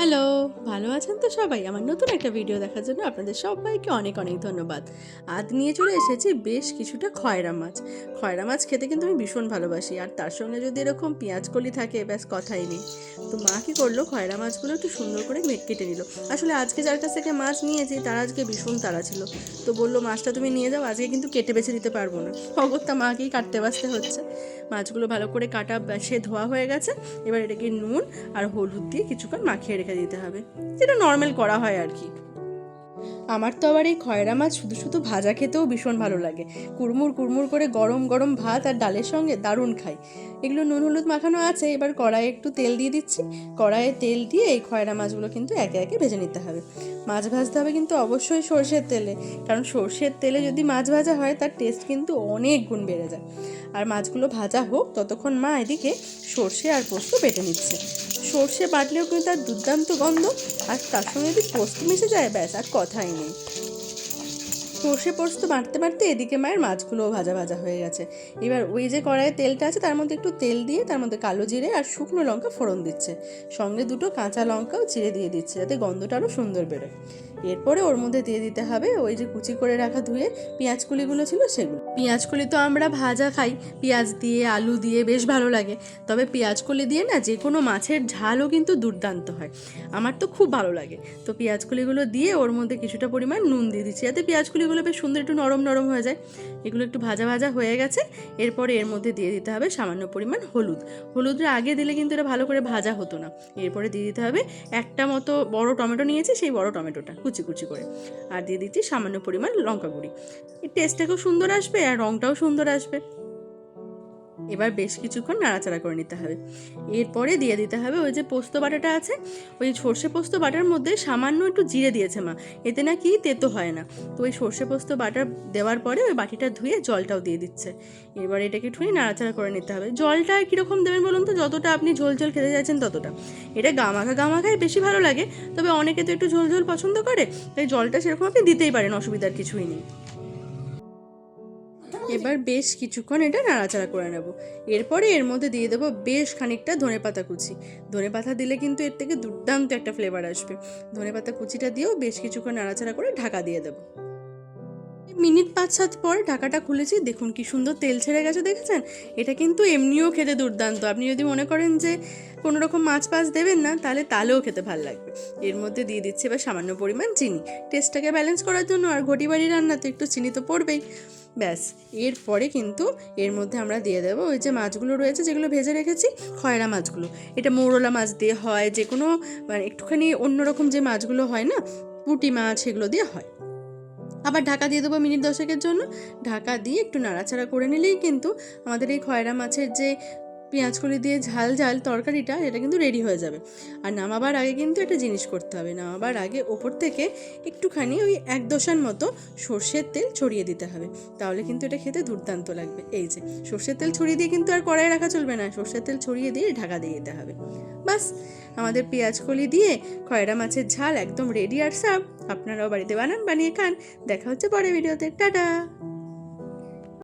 Hello, ভালো আছেন তো সবাই? আমার নতুন একটা ভিডিও দেখার জন্য আপনাদের সবাইকে অনেক অনেক ধন্যবাদ। আজ নিয়ে চলে এসেছি বেশ কিছুটা খয়রা মাছ। খয়রা মাছ খেতে কিন্তু আমি ভীষণ ভালোবাসি, আর তার সঙ্গে যদি এরকম পেঁয়াজ কলি থাকে, ব্যাস, কথাই নেই। তো মা কী করল? খয়রা মাছগুলো একটু সুন্দর করে কেটে নিল। আসলে আজকে যার কাছ থেকে মাছ নিয়েছি, তার আজকে ভীষণ তাড়া ছিল। তো বলল, মাছটা তুমি নিয়ে যাও, আজকে কিন্তু কেটে বেছে দিতে পারব না। অগত্যা মাকেই কাটতে বাঁচতে হচ্ছে। মাছগুলো ভালো করে কাটা সে ধোয়া হয়ে গেছে। এবার এটাকে নুন আর হলুদ দিয়ে কিছুক্ষণ মাখিয়ে রেখে দিতে হবে। যেটা নর্মাল করা হয় আর কি আমার তো আবার এই খয়রা মাছ শুধু শুধু ভাজা খেতেও ভীষণ ভালো লাগে। কুড়মুড় কুড়মুড় করে গরম গরম ভাত আর ডালের সঙ্গে দারুণ খাই। এগুলো নুন হলুদ মাখানো আছে, এবার কড়াইয়ে একটু তেল দিয়ে দিচ্ছি। কড়াইয়ে তেল দিয়ে এই খয়রা মাছগুলো কিন্তু একে একে ভেজে নিতে হবে। মাছ ভাজতে হবে কিন্তু অবশ্যই সর্ষের তেলে, কারণ সর্ষের তেলে যদি মাছ ভাজা হয়, তার টেস্ট কিন্তু অনেক গুণ বেড়ে যায়। আর মাছগুলো ভাজা হোক, ততক্ষণ মা এদিকে সর্ষে আর পোস্ত বেটে নিচ্ছে। সর্ষে বাটলেও কিন্তু তার দুর্দান্ত গন্ধ, আর তার সঙ্গে যদি পোস্ত মিশে যায়, ব্যাস, আর কথাই নেই। সর্ষে পোস্ত বাটতে বাটতে এদিকে মায়ের মাছগুলোও ভাজা ভাজা হয়ে গেছে। এবার ওই যে কড়াইয়ে তেলটা আছে, তার মধ্যে একটু তেল দিয়ে, তার মধ্যে কালো জিরে আর শুকনো লঙ্কা ফোড়ন দিচ্ছে। সঙ্গে দুটো কাঁচা লঙ্কাও চিড়ে দিয়ে দিচ্ছে, যাতে গন্ধটা আরও সুন্দর বেরোয়। এরপরে ওর মধ্যে দিয়ে দিতে হবে ওই যে কুচি করে রাখা ধুয়ে পেঁয়াজ কুলিগুলো ছিল সেগুলো। পেঁয়াজ কুলি তো আমরা ভাজা খাই, পেঁয়াজ দিয়ে, আলু দিয়ে বেশ ভালো লাগে। তবে পেঁয়াজ কলি দিয়ে না যে কোনো মাছের ঝালও কিন্তু দুর্দান্ত হয়। আমার তো খুব ভালো লাগে। তো পেঁয়াজ কলিগুলো দিয়ে ওর মধ্যে কিছুটা পরিমাণ নুন দিয়ে দিচ্ছি, যাতে পেঁয়াজ কলিগুলো বেশ সুন্দর একটু নরম নরম হয়ে যায়। এগুলো একটু ভাজা ভাজা হয়ে গেছে। এরপরে এর মধ্যে দিয়ে দিতে হবে সামান্য পরিমাণ হলুদ। হলুদটা আগে দিলে কিন্তু এটা ভালো করে ভাজা হতো না। এরপরে দিয়ে দিতে হবে একটা মতো বড় টমেটো নিয়েছি, সেই বড় টমেটোটা কুচি কুচি করে। আর দিয়ে দিচ্ছি সামান্য পরিমাণ লঙ্কা গুঁড়ি। টেস্টটা খুব সুন্দর আসবে আর রঙটাও সুন্দর আসবে। এবার বেশ কিছুক্ষণ নাড়াচাড়া করে নিতে হবে। এরপরে দিয়ে দিতে হবে ওই যে পোস্ত বাটাটা আছে, ওই সর্ষে পোস্ত বাটার মধ্যে সামান্য একটু জিরে দিয়েছে মা, এতে না কি তেতো হয় না। তো ওই সর্ষে পোস্ত বাটার দেওয়ার পরে ওই বাটিটা ধুয়ে জলটাও দিয়ে দিচ্ছে। এবার এটাকে একটুখানি নাড়াচাড়া করে নিতে হবে। জলটা কীরকম দেবেন বলুন তো? যতটা আপনি ঝোল ঝোল খেতে চাইছেন ততটা। এটা গামাখা গামাখাই বেশি ভালো লাগে, তবে অনেকে তো একটু ঝোল ঝোল পছন্দ করে, তাই জলটা সেরকম আপনি দিতেই পারেন, অসুবিধার কিছুই নেই। এবার বেশ কিছুক্ষণ এটা নাড়াচাড়া করে নেব। এরপরে এর মধ্যে দিয়ে দেবো বেশ খানিকটা ধনে পাতা কুচি। ধনে পাতা দিলে কিন্তু এর থেকে দুর্দান্ত একটা ফ্লেভার আসবে। ধনে পাতা কুচিটা দিয়েও বেশ কিছুক্ষণ নাড়াচাড়া করে ঢাকা দিয়ে দেবো। মিনিট পাঁচ সাত পর ঢাকাটা খুলেছি। দেখুন কি সুন্দর তেল ছেড়ে গেছে, দেখেছেন? এটা কিন্তু এমনিও খেতে দুর্দান্ত। আপনি যদি মনে করেন যে কোনো রকম মাছ পাছ দেবেন না, তাহলে তালেও খেতে ভালো লাগবে। এর মধ্যে দিয়ে দিচ্ছে এবার সামান্য পরিমাণ চিনি। টেস্টটাকে ব্যালেন্স করার জন্য আর ঘটি বাড়ি রান্নাতে একটু চিনি তো পড়বেই। ব্যাস, এরপরে কিন্তু এর মধ্যে আমরা দিয়ে দেবো ওই যে মাছগুলো রয়েছে, যেগুলো ভেজে রেখেছি, খয়রা মাছগুলো। এটা মৌরলা মাছ দিয়ে হয় যে কোনো মানে একটুখানি অন্যরকম যে মাছগুলো হয় না, পুঁটি মাছ, সেগুলো দিয়ে হয়। আবার ঢাকা দিয়ে দেবো মিনিট দশেকের জন্য। ঢাকা দিয়ে একটু নাড়াচাড়া করে নিলেই কিন্তু আমাদের এই খয়রা মাছের যে পেঁয়াজ কলি দিয়ে ঝাল ঝাল তরকারিটা, এটা কিন্তু রেডি হয়ে যাবে। আর নামাবার আগে কিন্তু একটা জিনিস করতে হবে। নামাবার আগে ওপর থেকে একটুখানি ওই এক দোসার মতো সর্ষের তেল ছড়িয়ে দিতে হবে। তাহলে কিন্তু এটা খেতে দুর্দান্ত লাগবে। এই যে, সর্ষের তেল ছড়িয়ে দিয়ে কিন্তু আর কড়াই রাখা চলবে না। সর্ষের তেল ছড়িয়ে দিয়ে ঢাকা দিয়ে দিতে হবে। বাস, আমাদের পেঁয়াজ কলি দিয়ে খয়রা মাছের ঝাল একদম রেডি আর সার্ভ আপনারাও বাড়িতে বানান, বানিয়ে খান। দেখা হচ্ছে পরে ভিডিওতে। টাটা!